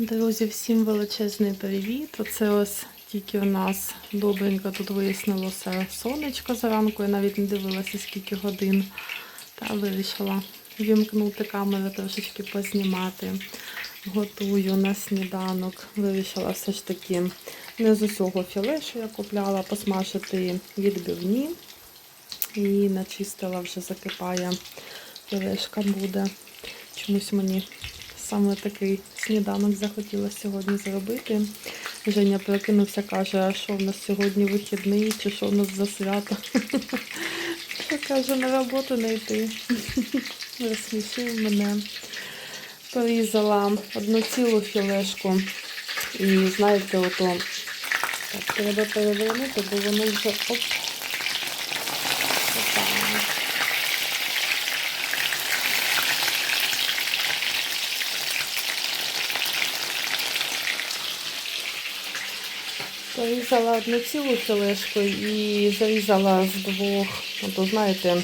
Друзі, всім величезний привіт. Оце ось тільки у нас добренько тут вияснилося сонечко зранку. Я навіть не дивилася, скільки годин. Та вирішила вімкнути камеру, трошечки познімати. Готую на сніданок. Вирішила все ж таки не з усього філе, що я купляла, посмажити відбивні. І начистила вже закипає. Пюрешка буде. Чомусь мені саме такий сніданок захотілося сьогодні зробити. Женя прокинувся, каже, а що в нас сьогодні вихідний, чи що в нас за свято? Я каже, на роботу не йти. Розсмішив мене. Порізала одну цілу філешку. І знаєте, ото так, треба перевернути, бо воно вже оп. Порізала одну цілу філешку і зарізала з двох, ото знаєте,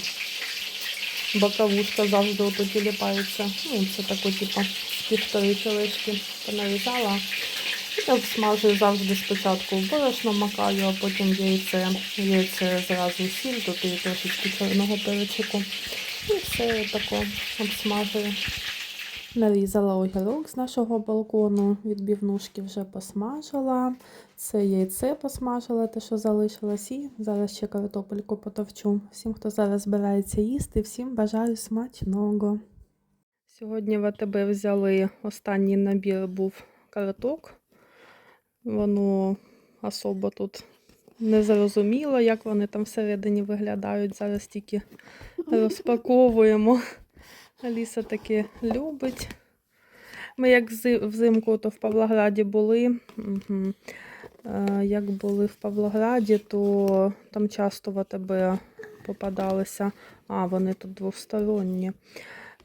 боковушка завжди ото тіліпається. Ну, це тако, типу, з півтори філешки понарізала. І обсмажую завжди спочатку борошно макаю, а потім яйце, яйце зразу сіль, тут і трошечки чорного перчику. І все тако обсмажую. Нарізала огірок з нашого балкону, відбівнушки вже посмажила. Це яйце посмажила, те, що залишилось, і зараз ще картопельку потовчу. Всім, хто зараз збирається їсти, всім бажаю смачного. Сьогодні в АТБ взяли останній набір був карток. Воно особо тут не зрозуміло, як вони там всередині виглядають. Зараз тільки розпаковуємо. Аліса таки любить. Ми як взимку то в Павлограді були. Угу. Як були в Павлограді, то там часто в АТБ попадалися. А, вони тут двосторонні.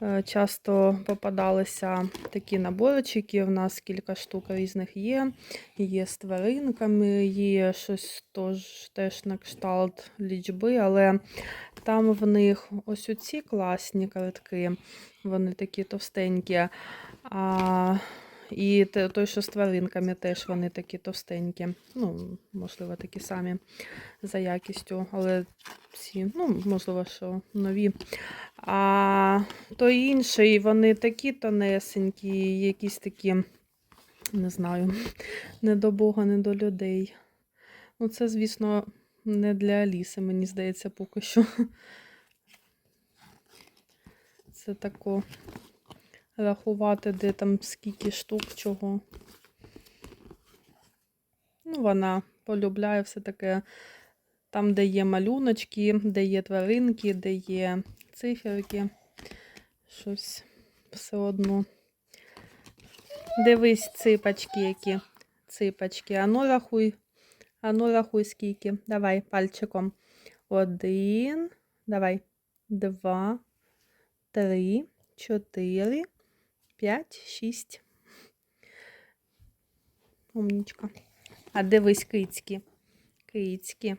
Е, Часто попадалися такі наборчики. У нас кілька штук різних є. Є з тваринками, є щось тож, теж на кшталт лічби, але там в них ось оці класні картки, вони такі товстенькі. А, і той, що з тваринками, теж вони такі товстенькі. Ну, можливо, такі самі за якістю, але ці, ну, можливо, що нові. А той інший, вони такі тонесенькі, якісь такі, не знаю, не до Бога, не до людей. Ну, це, звісно, не для Аліси, мені здається, поки що. Це тако рахувати, де там скільки штук чого. Ну, вона полюбляє все таке там, де є малюночки, де є тваринки, де є циферки. Щось все одно. Дивись, ципачки які. Ципачки. Ану рахуй. Ану рахуй скільки. Давай пальчиком. Один. Давай. Два. Три. Чотири. П'ять. Шість. Умнічка. А дивись кицькі. Кицькі.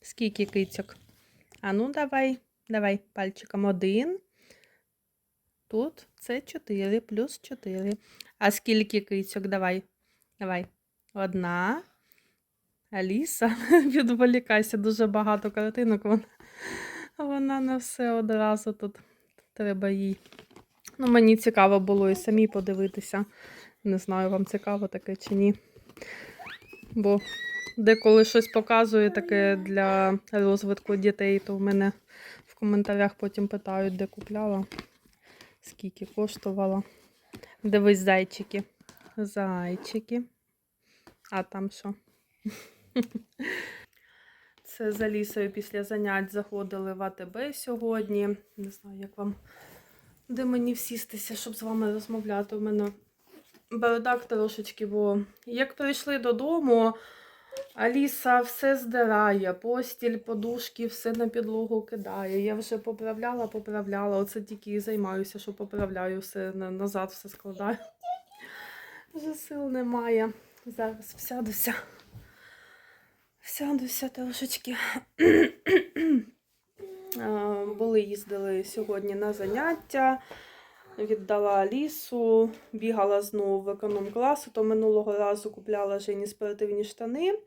Скільки кицьок? А ну давай, давай пальчиком один. Тут це 4 плюс 4. А скільки кицьок? Давай. Давай. Одна. Аліса. Відволікайся, дуже багато картинок. Вона, вона на все одразу тут треба їй. Ну, мені цікаво було і самі подивитися. Не знаю, вам цікаво таке чи ні. Бо деколи щось показує таке для розвитку дітей, то в мене в коментарях потім питають, де купляла, скільки коштувала. Дивись, зайчики. Зайчики. А там що? Це за лісою після занять заходили в АТБ сьогодні. Не знаю, як вам де мені всістися, щоб з вами розмовляти. У мене бардак трошечки, бо як прийшли додому, Аліса все здирає, постіль, подушки, все на підлогу кидає. Я вже поправляла, поправляла. Оце тільки і займаюся, що поправляю все назад, все складаю. Вже сил немає. Зараз всядуся. Всядуся трошечки. Е, Були, їздили сьогодні на заняття. віддала Алісу, бігала знову в економ-класу, то минулого разу купляла Жені спортивні штани.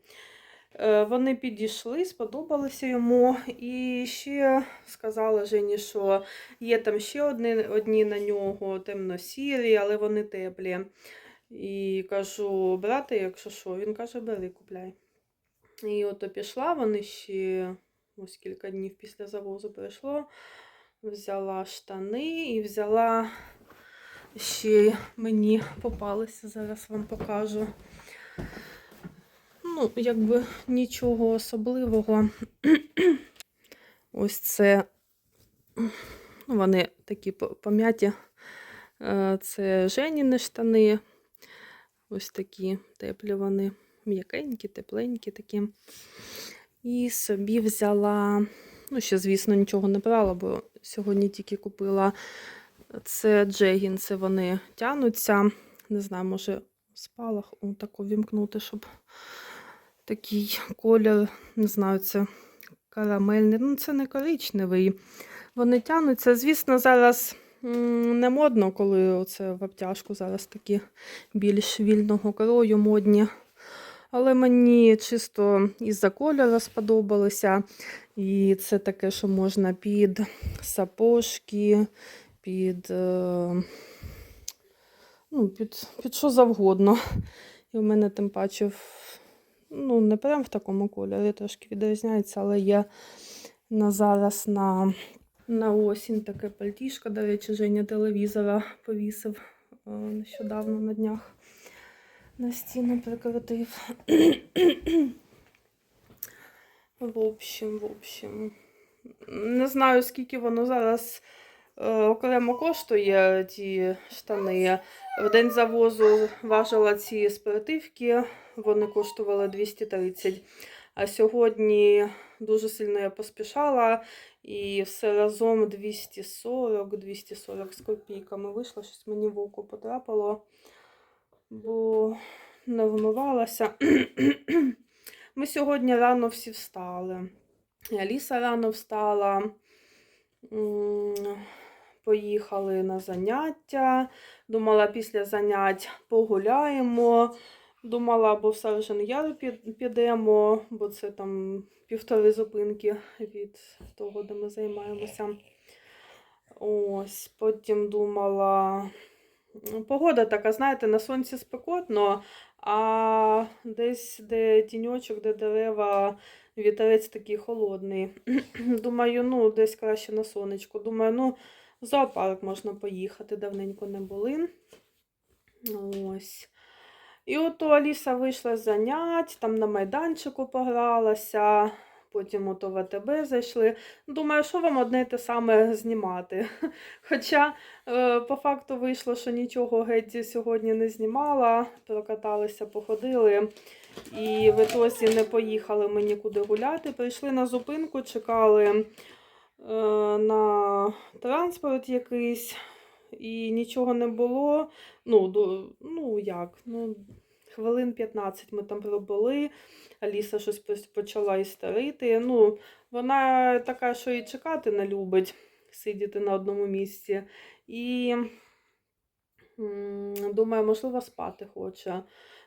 Е, Вони підійшли, сподобалися йому. І ще сказала Жені, що є там ще одні, одні на нього темно-сірі, але вони теплі. І кажу, брати, якщо що, він каже, бери, купляй. І ото пішла, вони ще ось кілька днів після завозу пройшло. Взяла штани і взяла ще мені попалися, зараз вам покажу. Ну, якби нічого особливого. Ось це ну, вони такі по- пом'яті. Е, Це Женіни штани. Ось такі теплі вони, м'якенькі, тепленькі такі. І собі взяла, ну, ще, звісно, нічого не брала, бо сьогодні тільки купила. Це джегінси, вони тянуться. Не знаю, може в спалах отако вімкнути, щоб такий колір, не знаю, це карамельний. Ну, це не коричневий. Вони тянуться. Звісно, зараз не модно, коли оце в обтяжку зараз такі більш вільного крою модні. Але мені чисто із-за кольору сподобалося. І це таке, що можна під сапожки, під, е, ну, під, під що завгодно. І в мене тим паче, ну, не прям в такому кольорі, трошки відрізняється, але є на зараз на, на осінь таке пальтішко. До речі, Женя телевізора повісив е, нещодавно на днях. На стіну прикрутив. В общем, в общем. Не знаю, скільки воно зараз е, окремо коштує ті штани. В день завозу важила ці спортивки, вони коштували 230. А сьогодні дуже сильно я поспішала і все разом 240-240 з копійками вийшло, щось мені в око потрапило, бо не вмивалася. Ми сьогодні рано всі встали. І Аліса рано встала. Поїхали на заняття. Думала, після занять погуляємо. Думала, або в Саржен Яр під- підемо, бо це там півтори зупинки від того, де ми займаємося. Ось, потім думала. Погода така, знаєте, на сонці спекотно, а десь, де тіньочок, де дерева, вітерець такий холодний. Думаю, ну, десь краще на сонечку. Думаю, ну, в зоопарк можна поїхати, давненько не були. Ось. І ото Аліса вийшла з занять, там на майданчику погралася, потім ото в АТБ зайшли. Думаю, що вам одне те саме знімати. Хоча е, по факту вийшло, що нічого геть сьогодні не знімала, прокаталися, походили. І в ітозі не поїхали ми нікуди гуляти. Прийшли на зупинку, чекали е, на транспорт якийсь, і нічого не було. Ну, ну як? Ну, хвилин 15 ми там пробули. Аліса щось почала істерити. Ну, вона така, що і чекати не любить, сидіти на одному місці. І думаю, можливо, спати хоче.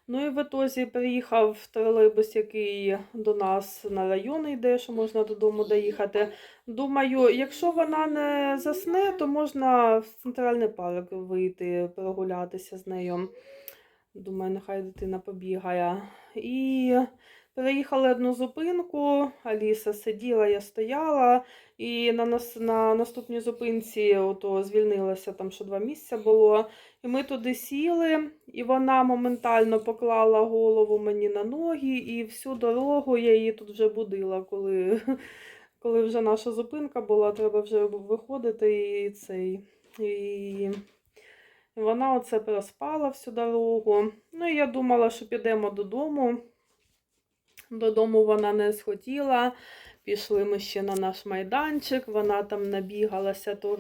Ну і в ітозі приїхав тролейбус, який до нас на район йде, що можна додому доїхати. Думаю, якщо вона не засне, то можна в центральний парк вийти, прогулятися з нею. Думаю, нехай дитина побігає. І переїхали одну зупинку. Аліса сиділа, я стояла. І на, нас, на наступній зупинці ото звільнилася, там що два місця було. І ми туди сіли, і вона моментально поклала голову мені на ноги, і всю дорогу я її тут вже будила, коли, коли вже наша зупинка була, треба вже виходити і цей. І вона оце проспала всю дорогу. Ну і я думала, що підемо додому. Додому вона не схотіла. Пішли ми ще на наш майданчик. Вона там набігалася, то,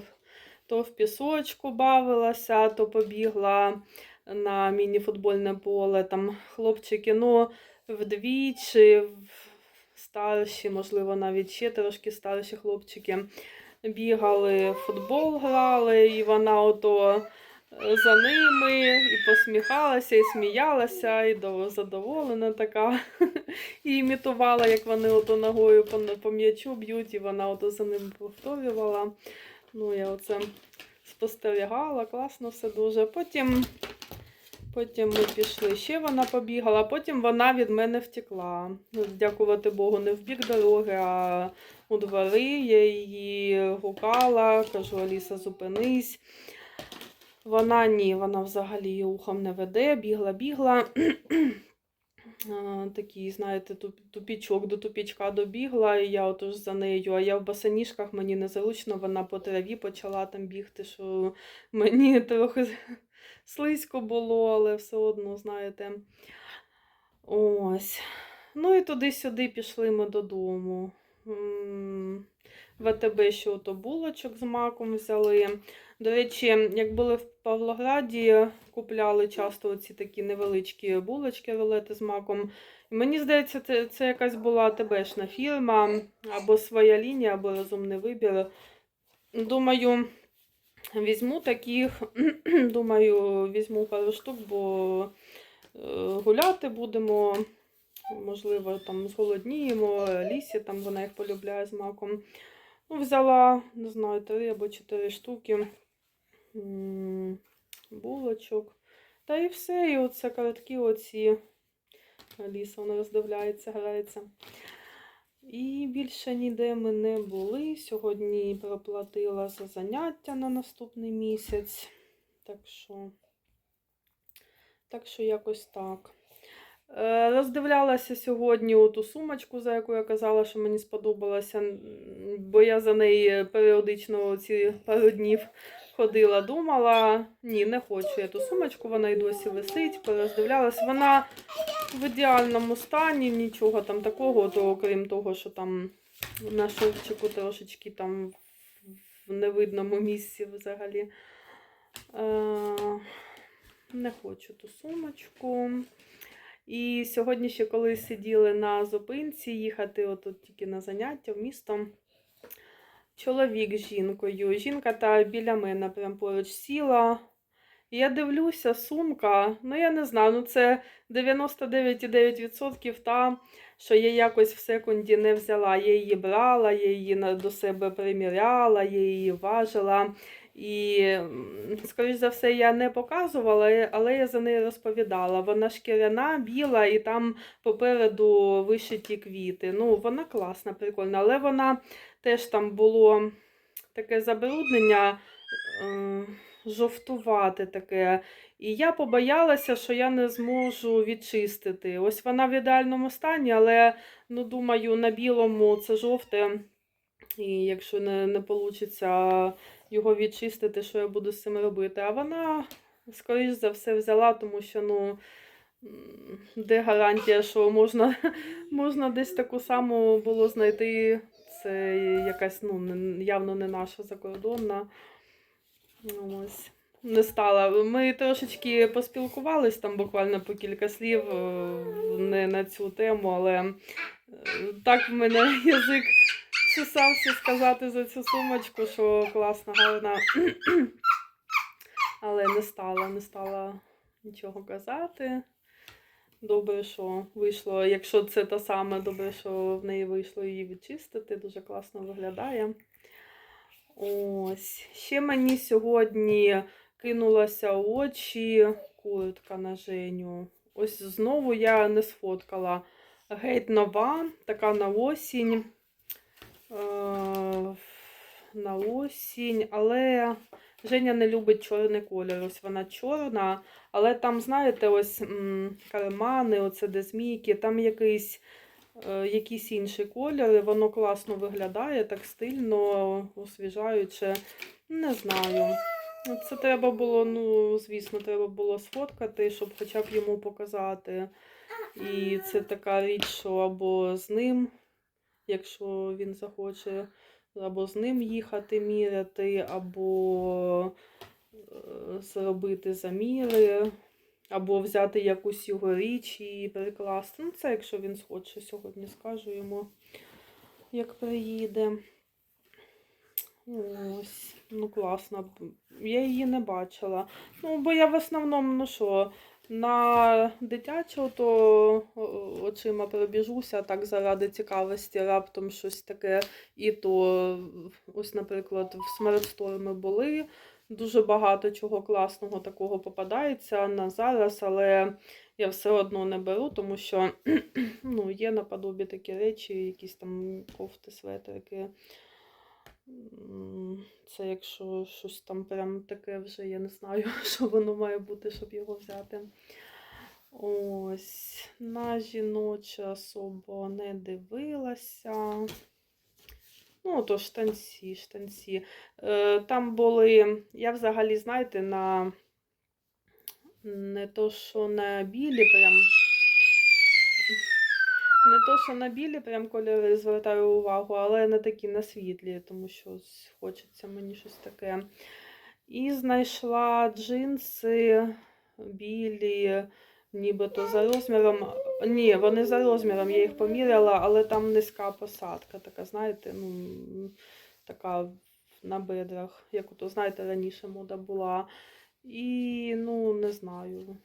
то в пісочку бавилася, то побігла на міні-футбольне поле. Там хлопчики, ну, вдвічі, старші, можливо, навіть ще трошки старші хлопчики. бігали, в футбол грали, і вона ото за ними і посміхалася, і сміялася, і задоволена така. І імітувала, як вони ото ногою по, м'ячу б'ють, і вона ото за ними повторювала. Ну, я оце спостерігала, класно все дуже. Потім, потім ми пішли, ще вона побігала, потім вона від мене втекла. Дякувати Богу, не в бік дороги, а у двори. Я її гукала, кажу, Аліса, зупинись. Вона ні, вона взагалі ухом не веде, бігла, бігла. Такий, знаєте, тупічок до тупічка добігла, і я отож за нею, а я в басаніжках, мені незручно, вона по траві почала там бігти, що мені трохи слизько було, але все одно, знаєте. Ось. Ну і туди-сюди пішли ми додому. М, В АТБ ще ото булочок з маком взяли. До речі, як були в Павлограді, купляли часто оці такі невеличкі булочки рулети з маком. Мені здається, це, це якась була АТБшна фірма, або своя лінія, або розумний вибір. Думаю, візьму таких, думаю, візьму пару штук, бо е, гуляти будемо. Можливо, там зголодніємо, лісі, там вона їх полюбляє з маком. Ну, взяла, не знаю, три або чотири штуки булочок. Та і все. І оце короткі оці. Ліса вона роздивляється, грається. І більше ніде ми не були. Сьогодні проплатила за заняття на наступний місяць. Так що, так що якось так. Е, Роздивлялася сьогодні ту сумочку, за яку я казала, що мені сподобалася, бо я за неї періодично ці пару днів ходила, думала. Ні, не хочу я ту сумочку, вона і досі висить, пороздивлялась. Вона в ідеальному стані, нічого там такого, то окрім того, що там на шовчику трошечки там в невидному місці взагалі. Е, не хочу ту сумочку. І сьогодні ще коли сиділи на зупинці, їхати отут тільки на заняття в місто. Чоловік з жінкою. Жінка та біля мене прям поруч сіла. Я дивлюся, сумка, ну я не знаю, ну це 99,9% та, що я якось в секунді не взяла. Я її брала, я її до себе приміряла, я її важила. І, скоріш за все, я не показувала, але я за нею розповідала. Вона шкіряна, біла, і там попереду вишиті квіти. Ну, вона класна, прикольна, але вона теж там було таке забруднення. е, Жовтувати таке. І я побоялася, що я не зможу відчистити. Ось вона в ідеальному стані, але ну, думаю, на білому це жовте. І якщо не, не вийде його відчистити, що я буду з цим робити. А вона, скоріш за все, взяла, тому що, ну, де гарантія, що можна, можна десь таку саму було знайти. Це якась, ну, явно не наша закордонна. Ось. Не стала. Ми трошечки поспілкувались там буквально по кілька слів е, не на цю тему, але е, так в мене язик чесався сказати за цю сумочку, що класна, гарна. Але не стала, не стала нічого казати. Добре, що вийшло, якщо це та саме, добре, що в неї вийшло її відчистити. Дуже класно виглядає. Ось. Ще мені сьогодні кинулася у очі куртка на Женю. Ось знову я не сфоткала. Геть нова, така на осінь. Е, на осінь, але Женя не любить чорний колір. Ось вона чорна, але там, знаєте, ось кармани, оце де там якийсь, е, якийсь інший колір, воно класно виглядає, так стильно, освіжаюче. Не знаю. Ну, Це треба було, ну, звісно, треба було сфоткати, щоб хоча б йому показати. І це така річ, що або з ним, якщо він захоче, або з ним їхати міряти, або е, зробити заміри, або взяти якусь його річ і перекласти. Ну, це якщо він схоче, сьогодні скажу йому, як приїде. Ось, ну класно. Я її не бачила. Ну, бо я в основному, ну що, на дитячу, то очима пробіжуся так заради цікавості, раптом щось таке. І то, ось, наприклад, в Смартсторми були. Дуже багато чого класного такого попадається на зараз, але я все одно не беру, тому що ну, є наподобі такі речі, якісь там кофти, светрики. Це якщо щось там прям таке вже, я не знаю, що воно має бути, щоб його взяти. Ось, на жіноче особо не дивилася. Ну, то штанці, штанці. Е, там були, я взагалі, знаєте, на не то, що на білі прям. Не то, що на білі прям кольори звертаю увагу, але на такі на світлі, тому що хочеться мені щось таке. І знайшла джинси білі, нібито за розміром. Ні, вони за розміром, я їх поміряла, але там низька посадка, така, знаєте, ну, така на бедрах, як ото, знаєте, раніше мода була. І, ну, не знаю.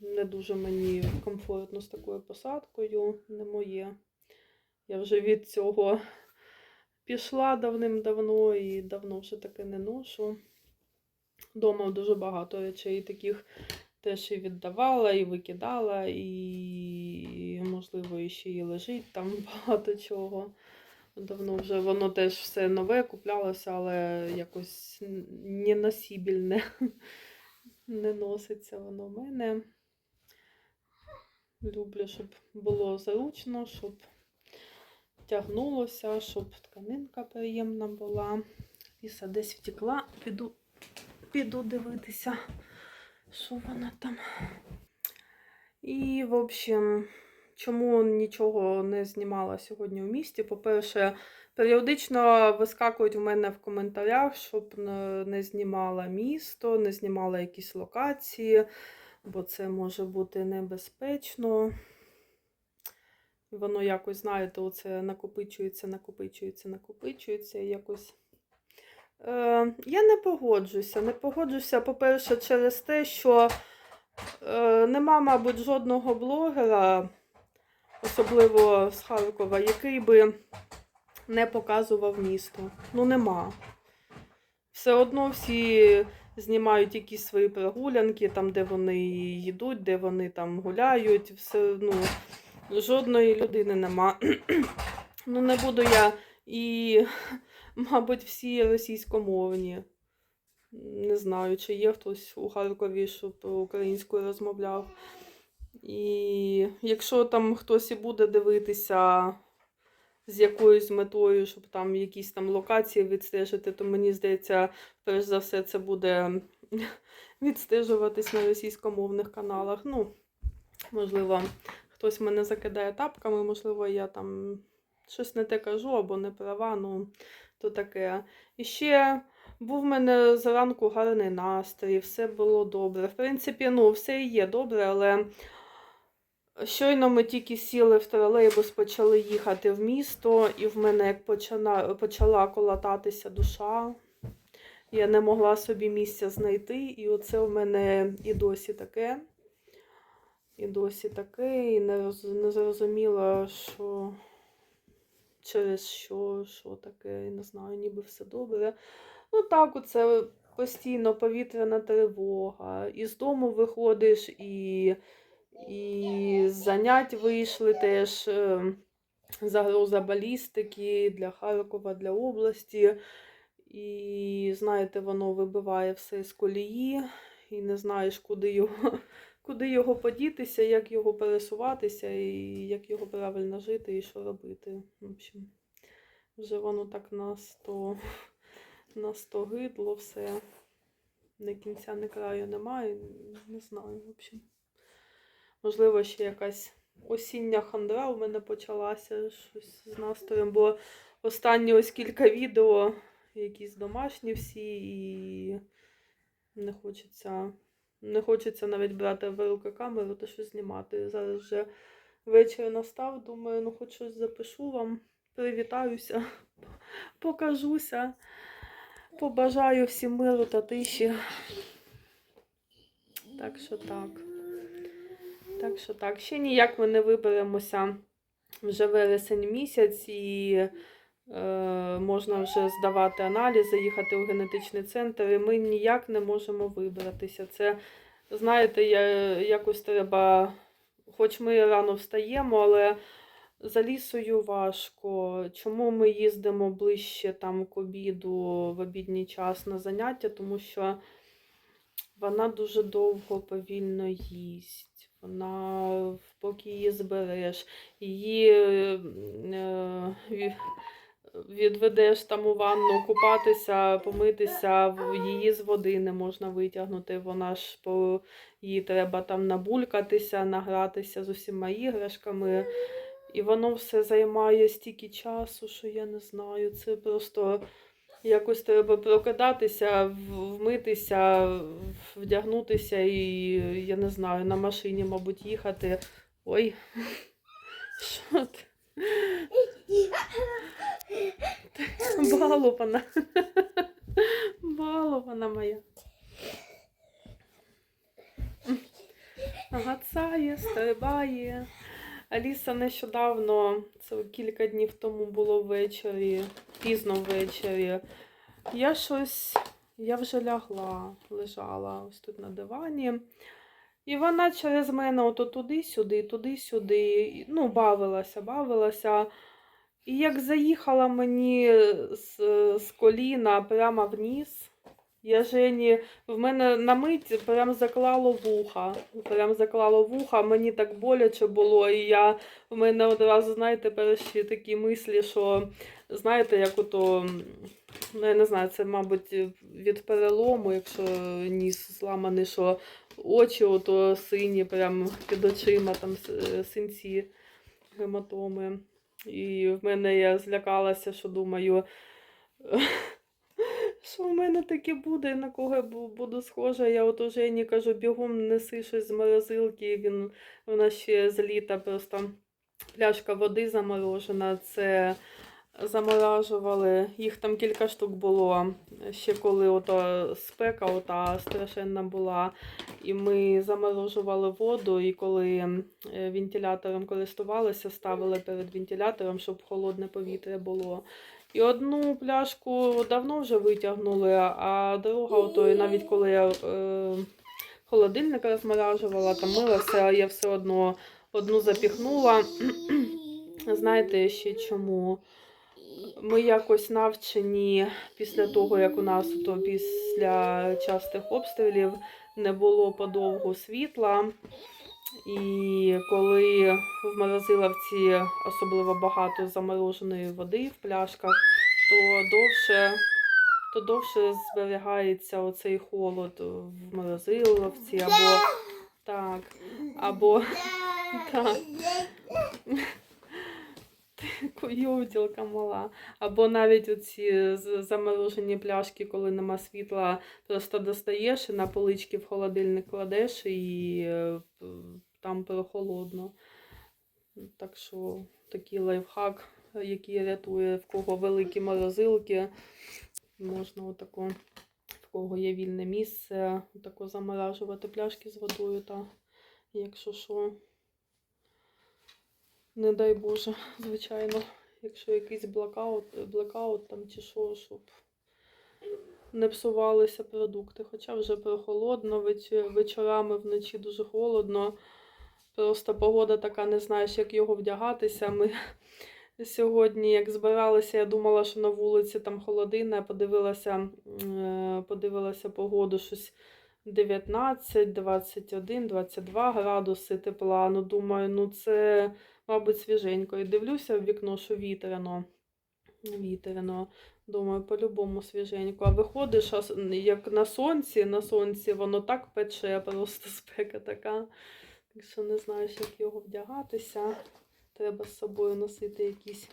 Не дуже мені комфортно з такою посадкою, не моє. Я вже від цього пішла давним-давно і давно вже таке не ношу. Дома дуже багато речей таких теж і віддавала, і викидала, і, можливо, і ще і лежить там багато чого. Давно вже воно теж все нове куплялося, але якось неносібільне. Не носиться воно в мене. Люблю, щоб було зручно, щоб тягнулося, щоб тканинка приємна була. Ліса десь втекла, піду, піду дивитися, що вона там. І, в общем, чому нічого не знімала сьогодні в місті? По-перше, періодично вискакують у мене в коментарях, щоб не знімала місто, не знімала якісь локації, бо це може бути небезпечно. Воно якось, знаєте, оце накопичується, накопичується, накопичується і якось. Е, я не погоджуся. Не погоджуся, по-перше, через те, що е, нема, мабуть, жодного блогера, особливо з Харкова, який би не показував місто. Ну, нема. Все одно всі знімають якісь свої прогулянки, там, де вони їдуть, де вони там гуляють. Все, ну, жодної людини нема. ну, не буду я і, мабуть, всі російськомовні. Не знаю, чи є хтось у Харкові, щоб українською розмовляв. І якщо там хтось і буде дивитися з якоюсь метою, щоб там якісь там локації відстежити, то мені здається, перш за все, це буде відстежуватись на російськомовних каналах. Ну, можливо, хтось мене закидає тапками, можливо, я там щось не те кажу або не права, ну, то таке. І ще. Був в мене зранку гарний настрій, все було добре. В принципі, ну, все і є добре, але щойно ми тільки сіли в тролейбус, почали їхати в місто, і в мене як почала, почала колотатися душа. Я не могла собі місця знайти, і оце в мене і досі таке. І досі таке, і не, не зрозуміла, що через що, що таке, не знаю, ніби все добре. Ну так, оце постійно повітряна тривога. Із дому виходиш, і, і занять вийшли теж е, загроза балістики для Харкова, для області. І, знаєте, воно вибиває все з колії, і не знаєш, куди його, куди його подітися, як його пересуватися, і як його правильно жити і що робити. В общем, вже воно так на 100 на 100 гидло все. Ні кінця, ні краю немає. Не знаю, в общем. Можливо, ще якась осіння хандра у мене почалася щось з настроєм, бо останні ось кілька відео, якісь домашні всі, і не хочеться, не хочеться навіть брати в руки камеру та щось знімати. Зараз вже вечір настав, думаю, ну хоч щось запишу вам, привітаюся, покажуся. Побажаю всім миру та тиші. Так що так. Так що так. Ще ніяк ми не виберемося вже вересень місяць і е, можна вже здавати аналізи, їхати у генетичний центр, і ми ніяк не можемо вибратися. Це, знаєте, я, якось треба, хоч ми рано встаємо, але за лісою важко. Чому ми їздимо ближче там к обіду в обідній час на заняття? Тому що вона дуже довго повільно їсть. Вона, поки її збереш, її е, відведеш там у ванну купатися, помитися, її з води не можна витягнути. Вона ж по їй треба там набулькатися, награтися з усіма іграшками. І воно все займає стільки часу, що я не знаю. Це просто якось треба прокидатися, вмитися, вдягнутися і, я не знаю, на машині, мабуть, їхати. Ой, що ти? Балована. Балована моя. Гацає, стрибає. Аліса нещодавно, це кілька днів тому було ввечері, пізно ввечері. Я щось, я вже лягла, лежала ось тут на дивані. І вона через мене ото туди-сюди, туди-сюди, ну, бавилася, бавилася. І як заїхала мені з, з коліна прямо вниз, я Жені, в мене на мить прям заклало вуха. Прям заклало вуха, мені так боляче було, і я в мене одразу, знаєте, перші такі мислі, що знаєте, як ото, ну я не знаю, це, мабуть, від перелому, якщо ніс зламаний, що очі ото сині, прям під очима, там синці, гематоми. І в мене я злякалася, що думаю, що в мене таке буде, на кого я буду схожа. Я от уже не кажу, бігом неси щось з морозилки. Він, вона ще з літа просто пляшка води заморожена. Це заморажували. Їх там кілька штук було. Ще коли ото спека ота страшенна була. І ми заморожували воду, і коли е, вентилятором користувалися, ставили перед вентилятором, щоб холодне повітря було. І одну пляшку давно вже витягнули, а друга, ото, і навіть коли я е, холодильник розморажувала, там милася, я все одно одну запіхнула. Знаєте ще чому? Ми якось навчені після того, як у нас то після частих обстрілів не було подовго світла. І коли в морозиловці особливо багато замороженої води в пляшках, то довше, то довше зберігається оцей холод в морозиловці або так, або так. Куйовділка мала. Або навіть оці заморожені пляшки, коли нема світла, просто достаєш і на полички в холодильник кладеш і е, там прохолодно. Так що такий лайфхак, який рятує, в кого великі морозилки, можна отако, в кого є вільне місце, отако заморажувати пляшки з водою, та якщо що. Не дай Боже, звичайно, якщо якийсь блокаут, блекаут там чи що, щоб не псувалися продукти. Хоча вже прохолодно, вечорами вночі дуже холодно. Просто погода така, не знаєш, як його вдягатися. Ми сьогодні, як збиралися, я думала, що на вулиці там холодина, подивилася, е, подивилася погоду, щось 19, 21, 22 градуси тепла. Ну, думаю, ну це мабуть, свіженько. І дивлюся в вікно, що вітряно. Вітряно. Думаю, по-любому свіженько. А виходиш, як на сонці, на сонці воно так пече, просто спека така. Так що не знаєш, як його вдягатися. Треба з собою носити якісь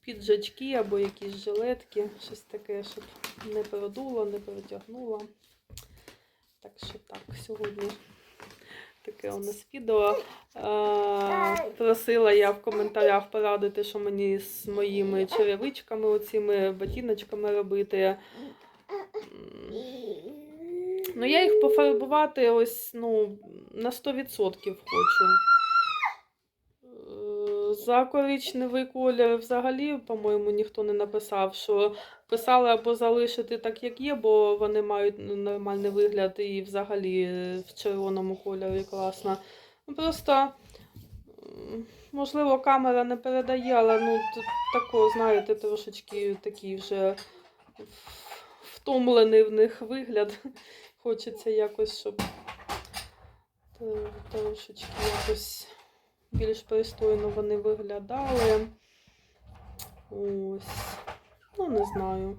піджачки або якісь жилетки, щось таке, щоб не продуло, не протягнуло. Так що так, сьогодні Таке у нас відео. Просила я в коментарях порадити, що мені з моїми черевичками, оцими ботиночками робити. Ну, я їх пофарбувати ось ну, на 100% хочу. Е, За коричневий колір взагалі, по-моєму, ніхто не написав, що писали або залишити так, як є, бо вони мають ну, нормальний вигляд і взагалі е, в червоному кольорі класно. Ну, Просто, можливо, камера не передає, але ну, тут тако, знаєте, трошечки такий вже втомлений в них вигляд. Хочеться якось, щоб трошечки якось більш пристойно вони виглядали. Ось. Ну, не знаю.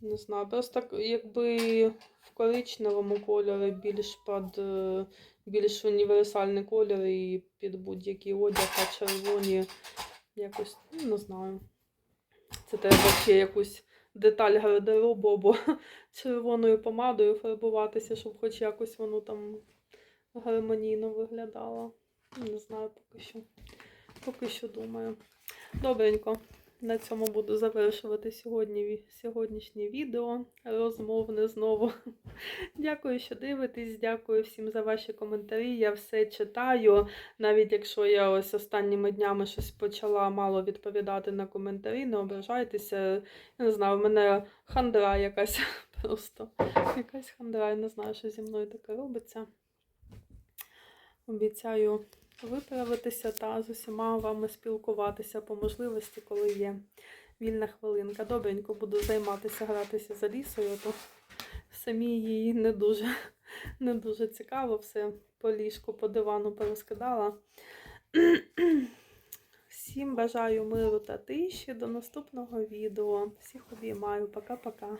Не знаю. Просто якби в коричневому кольорі більш під е, більш універсальний колір і під будь-який одяг, а червоні якось, ну, не знаю. Це треба ще якусь деталь гардеробу або червоною помадою фарбуватися, щоб хоч якось воно там гармонійно виглядало. Не знаю поки що. Поки що думаю. Добренько. На цьому буду завершувати сьогодні, сьогоднішнє відео. Розмовне знову. Дякую, що дивитесь. Дякую всім за ваші коментарі. Я все читаю. Навіть якщо я ось останніми днями щось почала мало відповідати на коментарі, не ображайтеся. Я не знаю, в мене хандра якась просто. Якась хандра, я не знаю, що зі мною таке робиться. Обіцяю виправитися та з усіма вами спілкуватися по можливості, коли є вільна хвилинка. Добренько буду займатися, гратися за лісою, то самі їй не дуже, не дуже цікаво. Все по ліжку, по дивану порозкидала. Всім бажаю миру та тиші. До наступного відео. Всіх обіймаю. Пока-пока.